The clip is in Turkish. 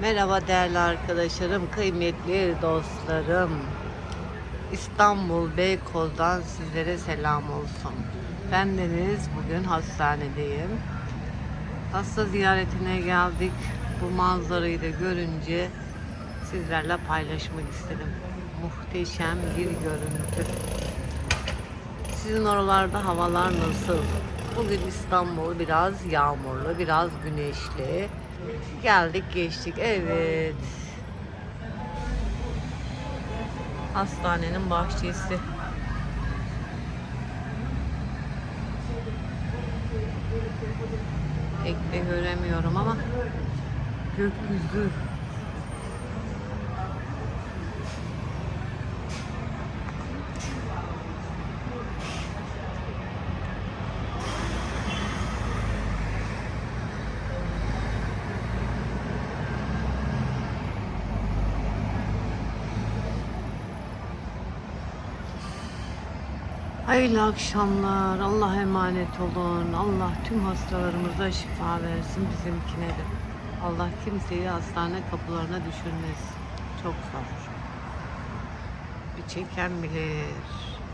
Merhaba değerli arkadaşlarım, kıymetli dostlarım. İstanbul Beykoz'dan sizlere selam olsun. Ben Deniz, bugün hastanedeyim. Hasta ziyaretine geldik. Bu manzarayı da görünce sizlerle paylaşmak istedim. Muhteşem bir görüntü. Sizin oralarda havalar nasıl? Bugün İstanbul biraz yağmurlu, biraz güneşli. Geldik geçtik. Evet. Hastanenin bahçesi. Pek de göremiyorum ama gökyüzü Hayırlı akşamlar. Allah emanet olun. Allah tüm hastalarımıza şifa versin bizimkine de. Allah kimseyi hastane kapılarına düşürmez. Çok zor. Bir çeken bilir.